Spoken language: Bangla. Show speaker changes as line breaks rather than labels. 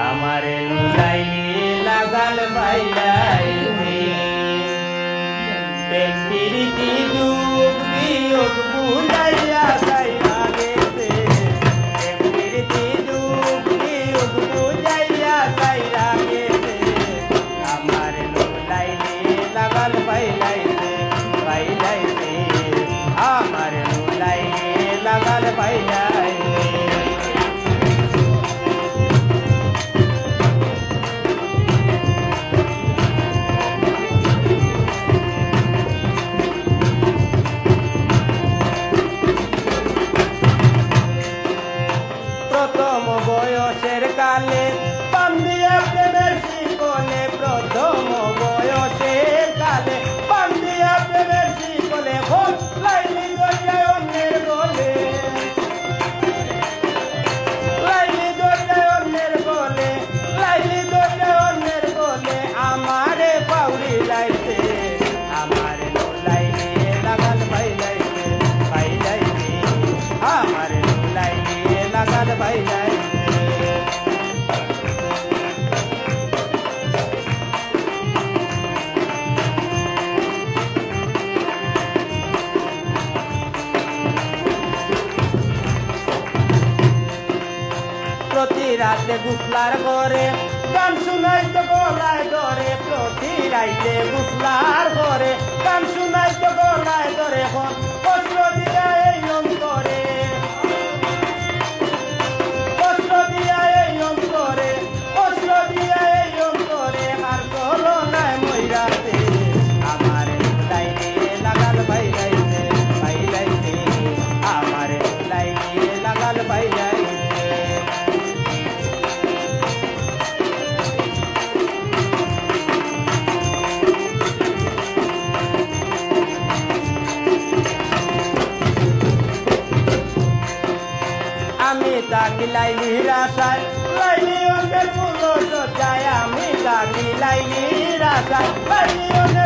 আমারে নুলাইনি লাগাল বাইলাইনি প্রেম, প্রীতি, দুঃখ, বিয়োগ বুঝাইয়া সাইয়া গেছে প্রীতি, দুঃখ, বিয়োগ বুঝাইয়া সাইয়া গেছে লাগাল বাইলাইছে বাইলাইছে আমার নুলাইনি লাগাল বাইলাইছে ಮೇಲೆ প্রতি রাতে গুসলার করে গান শুনাইতে বলায় ধরে প্রতি রাইতে গুসলার করে তাকি লাইলি রাসায় লাইলি অন্যের পুলো সজ্জায় আমি তাকি লাইলি রাসায় লাইলি অন্যের